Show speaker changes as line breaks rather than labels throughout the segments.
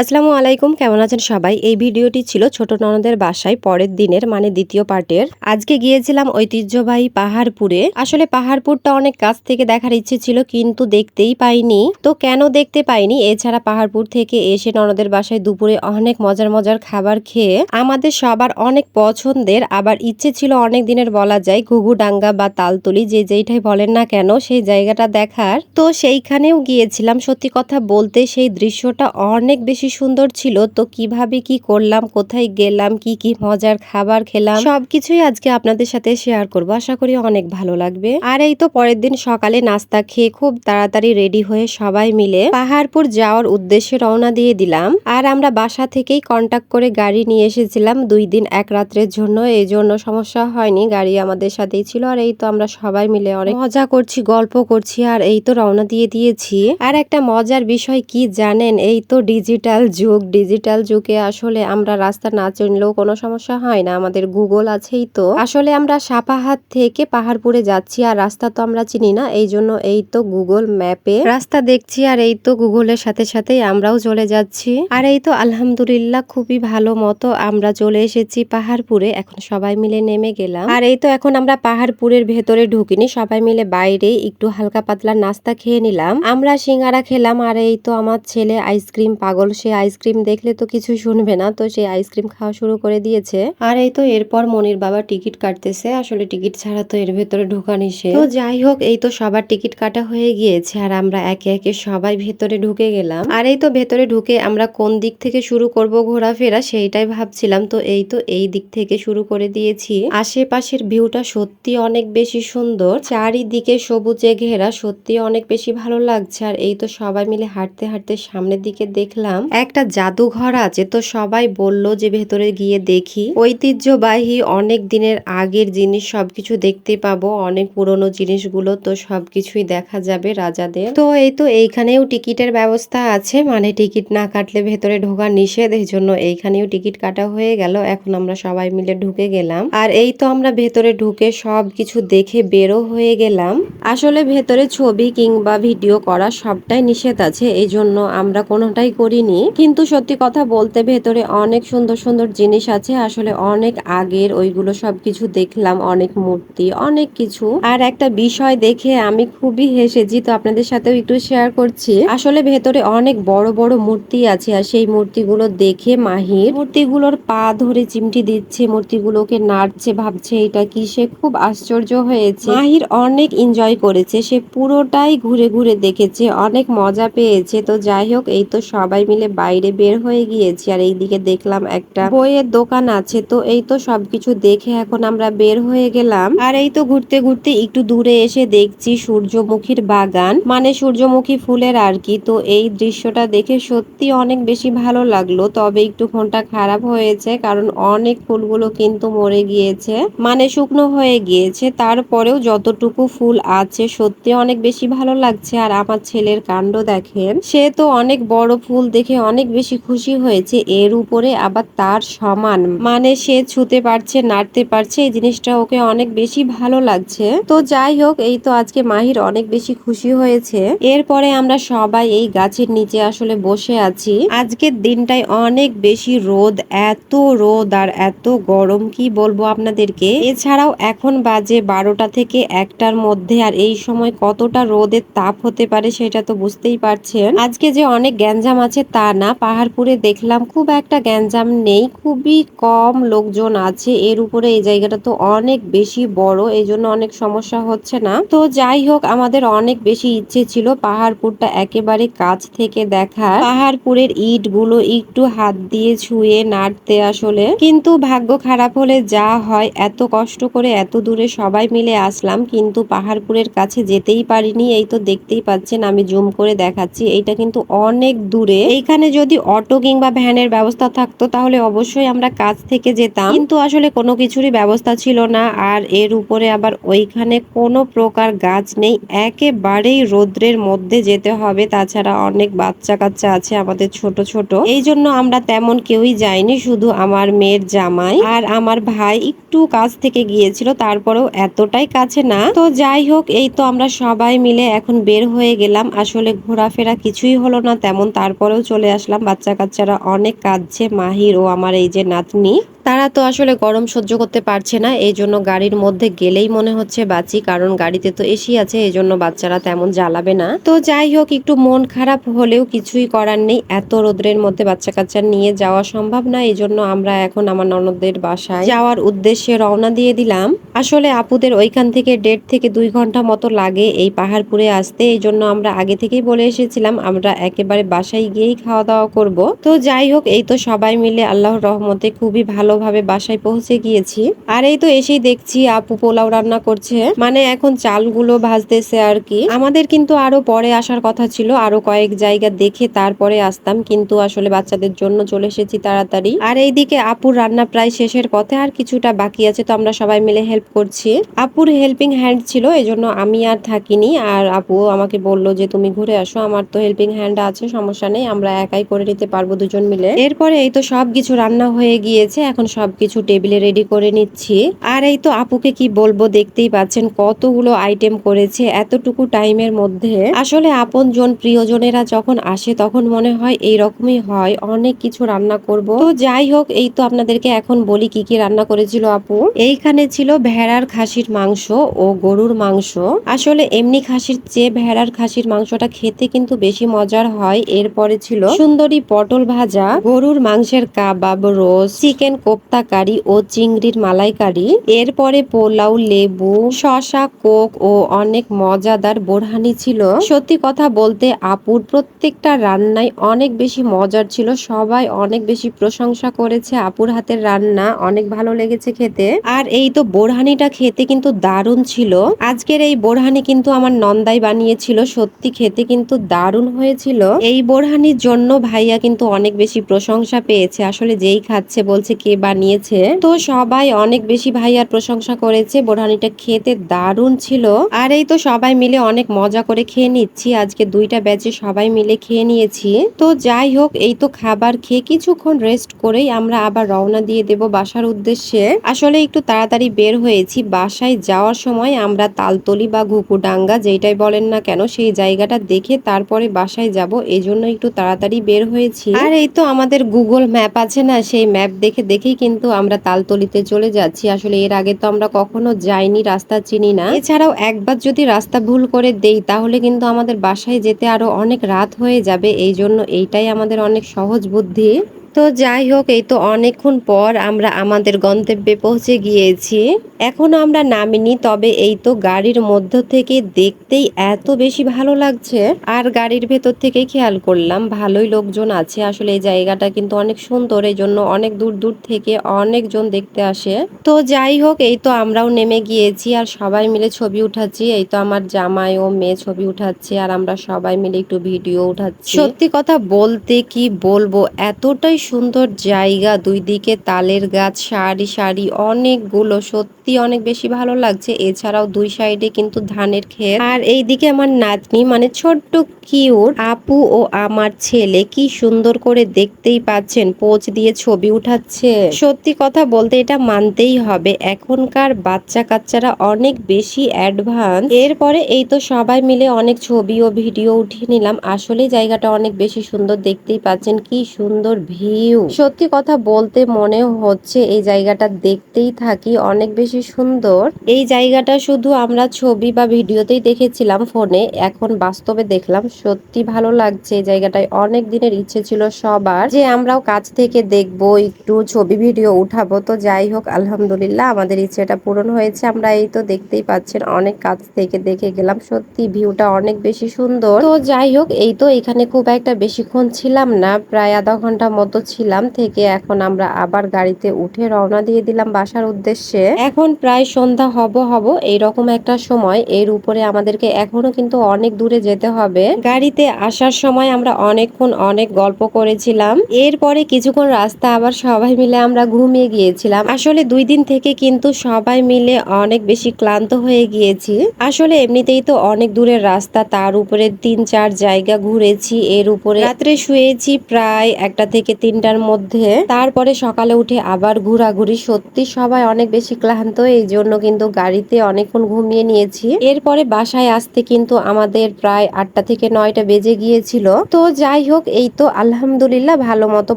আসসালামু আলাইকুম, কেমন আছেন সবাই? এই ভিডিওটি ছিল ছোট ননদের বাসায় পরের দিনের মানে দ্বিতীয় পার্টের। আজকে গিয়েছিলাম ঐতিহ্যবাহী পাহাড়পুরে। আসলে পাহাড়পুরটা অনেক কাছ থেকে দেখার ইচ্ছে ছিল, কিন্তু দেখতেই পাইনি। তো কেন দেখতে পাইনি? এছাড়া পাহাড়পুর থেকে এসে ননদের বাসায় দুপুরে অনেক মজার মজার খাবার খেয়ে, আমাদের সবার অনেক পছন্দের, আবার ইচ্ছে ছিল অনেক দিনের বলা যায়, ঘুঘুডাঙ্গা বা তালতলি, যে যেইটাই বলেন না কেন, সেই জায়গাটা দেখার। তো সেইখানেও গিয়েছিলাম। সত্যি কথা বলতে সেই দৃশ্যটা অনেক বেশি সুন্দর ছিল, তো কীভাবে কি করলাম, কোথায় গেলাম, কি কি মজার খাবার খেলাম, সবকিছুই আজকে আপনাদের সাথে শেয়ার করব। আশা করি অনেক ভালো লাগবে। আর এই তো পরের দিন সকালে নাস্তা খেয়ে খুব তাড়াতাড়ি রেডি হয়ে সবাই মিলে পাহাড়পুর যাওয়ার উদ্দেশ্যে রওনা দিয়ে দিলাম। আর আমরা বাসা থেকেই কন্টাক্ট করে গাড়ি নিয়ে এসেছিলাম দুই দিন এক রাত্রের জন্য। এই জন্য সমস্যা হয়নি, গাড়ি আমাদের সাথেই ছিল। আর এই তো আমরা সবাই মিলে অনেক মজা করছি, গল্প করছি, আর এই তো রওনা দিয়ে দিয়েছি। আর একটা মজার বিষয় কি জানেন? এই তো ডিজিটাল যুগ, ডিজিটাল যুগে আসলে আমরা রাস্তা না চিনলেও কোনো সমস্যা হয় না। আমাদের গুগল আছেই তো। আসলে আমরা সাপাহাত থেকে পাহাড়পুরে যাচ্ছি আর রাস্তা তো আমরা চিনি না, এই জন্য এই তো গুগল ম্যাপে রাস্তা দেখছি আর এই তো গুগলের সাথে সাথেই আমরাও চলে যাচ্ছি। আর এই তো আলহামদুলিল্লাহ খুবই ভালো মতো আমরা চলে এসেছি পাহাড়পুরে, এখন সবাই মিলে নেমে গেলাম। আর এই তো এখন আমরা পাহাড়পুরের ভেতরে ঢুকিনি, সবাই মিলে বাইরে একটু হালকা পাতলা নাস্তা খেয়ে নিলাম। আমরা সিঙ্গারা খেলাম আর এই তো আমার ছেলে আইসক্রিম পাগল সে আইসক্রিম দেখলে তো কিছু শুনবে না। তো সে আইসক্রিম খাওয়া শুরু করে দিয়েছে। আর এই তো এরপর মনির বাবা টিকিট কাটতেছে। আসলে টিকিট ছাড়া তো এর ভেতরে ঢোকা নিষেধ। তো যাই হোক, এই তো সবার টিকিট কাটা হয়ে গিয়েছে আর আমরা একে একে সবাই ভেতরে ঢুকে গেলাম। আর এই তো ভেতরে ঢুকে আমরা কোন দিক থেকে শুরু করব ঘোরাফেরা সেইটাই ভাবছিলাম। তো এই তো এই দিক থেকে শুরু করে দিয়েছি। আশেপাশের ভিউটা সত্যি অনেক বেশি সুন্দর। চারিদিকে সবুজে ঘেরা সত্যি অনেক বেশি ভালো লাগছে। আর এই তো সবাই মিলে হাঁটতে হাঁটতে সামনের দিকে দেখলাম। একটা জাদুঘর আছে তো সবাই বলল যে ভেতরে গিয়ে দেখি। ঐতিহ্যবাহী অনেক দিনের আগের জিনিস সবকিছু দেখতে পাবো। অনেক পুরনো জিনিসগুলো তো সবকিছুই দেখা যাবে রাজাদের। তো এই তো এইখানেও টিকিটের ব্যবস্থা আছে। মানে টিকিট না কাটলে ভেতরে ঢোকা নিষেধ এই জন্য এইখানেও টিকিট কাটা হয়ে গেল। এখন আমরা সবাই মিলে ঢুকে গেলাম। আর এই তো আমরা ভেতরে ঢুকে সব কিছু দেখে বেরো হয়ে গেলাম। আসলে ভেতরে ছবি কিংবা ভিডিও করা সবটাই নিষেধ আছে। এই জন্য আমরা কোনোটাই করিনি। কিন্তু সত্যি কথা বলতে ভেতরে অনেক সুন্দর সুন্দর জিনিস আছে। আসলে অনেক আগের ওইগুলো সবকিছু দেখলাম, অনেক মূর্তি, অনেক কিছু। আর একটা বিষয় দেখে আমি খুবই হেসেছি, তো আপনাদের সাথেও একটু শেয়ার করছি। আসলে ভেতরে অনেক বড় বড় মূর্তি আছে আর সেই মূর্তিগুলো দেখে মাহির। মূর্তিগুলোর পা ধরে চিমটি দিচ্ছে, মূর্তিগুলোকে নাড়ছে, ভাবছে এটা কি? সে খুব আশ্চর্য হয়েছে। মাহির অনেক এনজয় করেছে, সে পুরোটাই ঘুরে ঘুরে দেখেছে, অনেক মজা পেয়েছে। তো যাই হোক, এই তো সবাই মিলে বাইরে বের হয়ে গিয়েছি আর এইদিকে দেখলাম একটা বইয়ের দোকান আছে। তো এই তো সবকিছু দেখে এখন আমরা বের হয়ে গেলাম। আর এই তো ঘুরতে ঘুরতে একটু দূরে এসে দেখছি সূর্যমুখীর বাগান মানে সূর্যমুখী ফুলের আর কি। তো এই দৃশ্যটা দেখে সত্যি অনেক বেশি ভালো লাগল। তবে একটু ফোনটা খারাপ হয়েছে কারণ অনেক ফুলগুলো কিন্তু মরে গিয়েছে মানে শুকনো হয়ে গিয়েছে। তারপরেও যতটুকু ফুল আছে সত্যি অনেক বেশি ভালো লাগছে। আর আমার ছেলের কাণ্ড দেখেন, সে তো অনেক বড় ফুল দেখে অনেক বেশি খুশি হয়েছে। এর উপরে আবার তার সমান। মানে সে ছুতে পারছে, নাড়তে পারছে, এই জিনিসটা ওকে অনেক বেশি ভালো লাগছে। তো যাই হোক, এই তো আজকে মাহির অনেক বেশি খুশি হয়েছে। এরপরে আমরা সবাই এই গাছের নিচে আসলে বসে আছি। আজকের দিনটাই অনেক বেশি রোদ, এত রোদ আর এত গরম, কি বলব আপনাদেরকে? এছাড়াও এখন বাজে বারোটা থেকে একটার মধ্যে আর এই সময় কতটা রোদের তাপ হতে পারে সেটা তো বুঝতেই পারছেন। আজকে যে অনেক গ্যাঞ্জাম আছে তা না, পাহাড়পুরে দেখলাম খুব একটা গ্যাঞ্জাম নেই, খুবই কম লোকজন আছে, এর উপরে এই জায়গাটা তো অনেক বেশি বড়, এই জন্য অনেক সমস্যা হচ্ছে না। তো যাই হোক, আমাদের অনেক বেশি ইচ্ছে ছিল পাহাড়পুরটা একেবারে কাছ থেকে দেখা পাহাড়পুরের ইটগুলো একটু হাত দিয়ে ছুঁয়ে নাড়তে আসলে। কিন্তু ভাগ্য খারাপ হলে যা হয়, এত কষ্ট করে এত দূরে সবাই মিলে আসলাম, কিন্তু পাহাড়পুরের কাছে যেতেই পারিনি, এই তো দেখতেই পাচ্ছেন, আমি জুম করে দেখাচ্ছি, এইটা কিন্তু অনেক দূরে। এইখানে যদি অটো কিংবা ভ্যানের ব্যবস্থা থাকতো, তাহলে অবশ্যই আমরা কাছ থেকে যেতাম। কিন্তু আসলে কোনো কিছুরই ব্যবস্থা ছিল না, আর এর উপরে আবার ওইখানে কোনো প্রকার গাছ নেই। একেবারেই রোদ্রের মধ্যে যেতে হবে। তাছাড়া অনেক বাচ্চা কাচ্চা আছে আমাদের ছোট ছোট। এই জন্য আমরা তেমন কেউই যাইনি, শুধু আমার মেয়ের জামাই। আর আমার ভাই একটু কাছ থেকে গিয়েছিল, তারপরেও এতটাই কাছে না। তো যাই হোক, এই তো আমরা সবাই মিলে এখন বের হয়ে গেলাম। আসলে ঘোরাফেরা কিছুই হলো না, তেমন তারপরেও চলে চলে আসলাম। বাচ্চা কাচ্চারা অনেক কাঁদছে। মাহির ও আমার এই যে নাতনি, তারা তো আসলে গরম সহ্য করতে পারছে না। এই জন্য গাড়ির মধ্যে গেলেই মনে হচ্ছে বাঁচি, কারণ গাড়িতে তো এসি আছে, এই জন্য বাচ্চারা তেমন জ্বালাবে না। তো যাই হোক, একটু মন খারাপ হলেও কিছুই করার নেই। এত রোদ্রের মধ্যে বাচ্চা কাচ্চা নিয়ে যাওয়া সম্ভব না। এই জন্য আমরা এখন আমার ননদদের বাসায় যাওয়ার উদ্দেশ্যে রওনা দিয়ে দিলাম। আসলে আপুদের ওইখান থেকে দেড় থেকে দুই ঘণ্টা মতো লাগে এই পাহাড়পুরে আসতে। এই জন্য আমরা আগে থেকেই বলে এসেছিলাম, আমরা একেবারে বাসায় গিয়েই খাওয়া দাওয়া করব। তো যাই হোক, এই তো সবাই মিলে আল্লাহর রহমতে খুবই ভালোভাবে বাসায় পৌঁছে গিয়েছি। আর এই তো এসেই দেখছি আপু পোলাও রান্না করছে। মানে এখন চালগুলো ভাজতেছে আর কি। আমাদের কিন্তু আরও পরে আসার কথা ছিল। আরও কয়েক জায়গা দেখে তারপরে আসতাম। কিন্তু আসলে বাচ্চাদের জন্য চলে এসেছি তাড়াতাড়ি। আর এইদিকে আপুর রান্না প্রায় শেষের পথে আর কিছুটা বাকি আছে। তো আমরা সবাই মিলে হেল্প করছি। আপুর হেল্পিং হ্যান্ড ছিল, এজন্য আমি আর থাকিনি। আর আপু আমাকে বলল যে, তুমি ঘুরে আসো। আমার তো হেল্পিং হ্যান্ড আছে, সমস্যা নেই। আমরা একাই করে নিতে পারব দুজন মিলে। এরপরে এই তো সবকিছু রান্না হয়ে গিয়েছে, এখন সবকিছু টেবিলে রেডি করে নিচ্ছি। আর এই তো আপুকে কি বলব, দেখতেই পাচ্ছেন কতগুলো আইটেম করেছে এতটুকু টাইমের মধ্যে। আসলে আপন জন প্রিয়জনেরা যখন আসে, তখন মনে হয় এই রকমই হয়, অনেক কিছু রান্না করব। তো যাই হোক, এই তো আপনাদেরকে এখন বলি কি কি রান্না করেছিল আপু। এইখানে ছিল ভেড়ার খাসির মাংস ও গরুর মাংস। আসলে এমনি খাসির চেয়ে ভেড়ার খাসির মাংসটা খেতে কিন্তু বেশি মজার হয়। এরপরে ছিল সুন্দরী পটল ভাজা, গরুর মাংসের কাবাব, রোজ চিকেন কোপ্তা কারি ও চিংড়ির মালাইকারি। এরপরে পোলাও, লেবু শশা কোক ও অনেক মজাদার বোরহানি ছিল। সত্যি কথা বলতে আপুর প্রত্যেকটা রান্নাই অনেক বেশি মজার ছিল। সবাই অনেক বেশি প্রশংসা করেছে আপুর হাতের রান্না। অনেক ভালো লেগেছে খেতে। আর এই তো বোরহানিটা খেতে কিন্তু দারুণ ছিল। আজকের এই বোরহানি কিন্তু আমার নন্দাই বানিয়েছিল। সত্যি খেতে কিন্তু দারুণ হয়েছিল। এই বোরহানির জন্য ভাইয়া কিন্তু অনেক বেশি প্রশংসা পেয়েছে। আসলে যেই খাচ্ছে, বলছে কে বানিয়েছে তো সবাই অনেক বেশি ভাইয়ার প্রশংসা করেছে। বোরহানিটা খেতে দারুণ ছিল। আর এই তো সবাই মিলে অনেক মজা করে খেয়ে নিচ্ছি। আজকে দুইটা ব্যাচে সবাই মিলে খেয়ে নিয়েছি। তো যাই হোক, এই তো খাবার খেয়ে কিছুক্ষণ রেস্ট করেই আমরা আবার রওনা দিয়ে দেব বাসার উদ্দেশ্যে। আসলে একটু তাড়াতাড়ি বের হয়েছি। বাসায় যাওয়ার সময় আমরা তালতলি বা ঘুকুডাঙ্গা যেটাই বলেন না কেন, সেই জায়গাটা দেখে তারপরে বাসায় যাব। এই জন্য একটু তাড়াতাড়ি বের হয়েছি। আর এই তো আমাদের গুগল ম্যাপ আছে না, সেই ম্যাপ দেখে দেখেই কিন্তু আমরা তালতলিতে চলে যাচ্ছি। আসলে এর আগে তো আমরা কখনো যাইনি, রাস্তা চিনি না। এছাড়াও একবার যদি রাস্তা ভুল করে দেই, তাহলে কিন্তু আমাদের বাসায় যেতে আরও অনেক রাত হয়ে যাবে। এই জন্য এইটাই আমাদের অনেক সহজ বুদ্ধি। তো যাই হোক, এই তো অনেকক্ষণ পর আমরা আমাদের গন্তব্যে পৌঁছে গিয়েছি। এখনও আমরা নামিনি, তবে এই তো গাড়ির মধ্য থেকে দেখতেই এত বেশি ভালো লাগছে। আর গাড়ির ভেতর থেকে খেয়াল করলাম, ভালোই লোকজন আছে। আসলে এই জায়গাটা কিন্তু অনেক সুন্দর, এই জন্য অনেক দূর দূর থেকে অনেকজন দেখতে আসে। তো যাই হোক, এই তো আমরাও নেমে গিয়েছি, আর সবাই মিলে ছবি উঠাচ্ছি। এই তো আমার জামাই ও মেয়ে ছবি উঠাচ্ছে, আর আমরা সবাই মিলে একটু ভিডিও উঠাচ্ছি। সত্যি কথা বলতে কি বলব, এতটাই সুন্দর জায়গা, দুই দিকে তালের গাছ, সারি সারি অনেকগুলো। সত্যি অনেক বেশি ভালো লাগছে। এছাড়াও দুই সাইডে কিন্তু ধানের ক্ষেত। আর এইদিকে আমার নাতনি মানে ছোট্ট কিউট আপু ও আমার ছেলে, কি সুন্দর করে দেখতেই পাচ্ছেন, পোচ দিয়ে ছবি উঠাচ্ছে। সত্যি কথা বলতে এটা মানতেই হবে, এখনকার বাচ্চা কাচ্চারা অনেক বেশি অ্যাডভান্স। এরপরে এই তো সবাই মিলে অনেক ছবি ও ভিডিও উঠিয়ে নিলাম। আসলে জায়গাটা অনেক বেশি সুন্দর, দেখতেই পাচ্ছেন কি সুন্দর ভিউ সত্যি কথা বলতে মনে হচ্ছে এই জায়গাটা দেখতেই থাকি অনেক বেশি সুন্দর। এই জায়গাটা শুধু আমরা ছবি বা ভিডিওতেই দেখেছিলাম ফোনে, এখন বাস্তবে দেখলাম সত্যি ভালো লাগছে এই জায়গাটায়। অনেক দিনের ইচ্ছে ছিল সবার যে আমরাও কাছ থেকে দেখব, একটু ছবি ভিডিও উঠাবো। তো যাই হোক, আলহামদুলিল্লাহ আমাদের ইচ্ছেটা পূরণ হয়েছে। আমরা এই তো দেখতেই পাচ্ছেন অনেক কাছ থেকে দেখে গেলাম। সত্যি ভিউটা অনেক বেশি সুন্দর। তো যাই হোক, এই তো এখানে খুব একটা বেশিক্ষণ ছিলাম না, প্রায় আধা ঘণ্টা মতো ছিলাম থেকে এখন আমরা আবার গাড়িতে উঠে রওনা দিয়ে দিলাম বাসার উদ্দেশ্যে। এখন প্রায় সন্ধ্যা হব হব, এইরকম একটা সময়। এর উপরে আমাদেরকে এখনও কিন্তু অনেক দূরে যেতে হবে। গাড়িতে আসার সময় আমরা অনেকক্ষণ অনেক গল্প করেছিলাম। এরপরে কিছুক্ষণ রাস্তা আবার সবাই মিলে আমরা ঘুমিয়ে গিয়েছিলাম। আসলে দুই দিন থেকে কিন্তু সবাই মিলে অনেক বেশি ক্লান্ত হয়ে গিয়েছি। আসলে এমনিতেই তো অনেক দূরের রাস্তা, তার উপরে তিন চার জায়গা ঘুরেছি। এর উপরে রাত্রে শুয়েছি প্রায় একটা থেকে তিনটার মধ্যে। তারপরে সকালে উঠে আবার ঘোরাঘুরি। সত্যি সবাই অনেক বেশি ক্লান্ত, এই জন্য কিন্তু গাড়িতে অনেকক্ষণ ঘুমিয়ে নিয়েছি। এরপরে বাসায় আসতে কিন্তু আমাদের প্রায় আটটা থেকে নয়টা বেজে গিয়েছিল। তো যাই হোক, এই তো আলহামদুলিল্লাহ ভালো মতো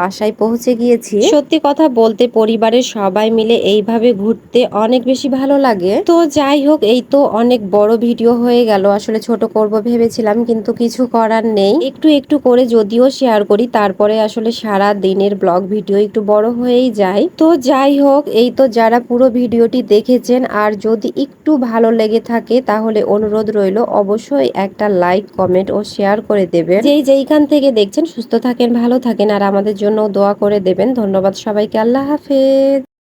বাসায় পৌঁছে গিয়েছি। সত্যি কথা বলতে পরিবারের সবাই মিলে এইভাবে ঘুরতে অনেক বেশি ভালো লাগে। তো যাই হোক, এই তো অনেক বড় ভিডিও হয়ে গেল। আসলে ছোট করব ভেবেছিলাম, কিন্তু কিছু করার নেই। একটু একটু করে যদিও শেয়ার করি, তারপরে আসলে সারা দিনের ব্লগ ভিডিও একটু বড় হয়েই যায়। তো যাই হোক, এই তো যারা পুরো ভিডিওটি দেখেছেন আর যদি একটু ভালো লেগে থাকে তাহলে অনুরোধ রইল অবশ্যই একটা লাইক, কমেন্ট ও শেয়ার করে দেবেন। যেই যেইখান থেকে দেখছেন, সুস্থ থাকেন, ভালো থাকেন আর আমাদের জন্য দোয়া করে দেবেন। ধন্যবাদ সবাইকে, আল্লাহ হাফেজ।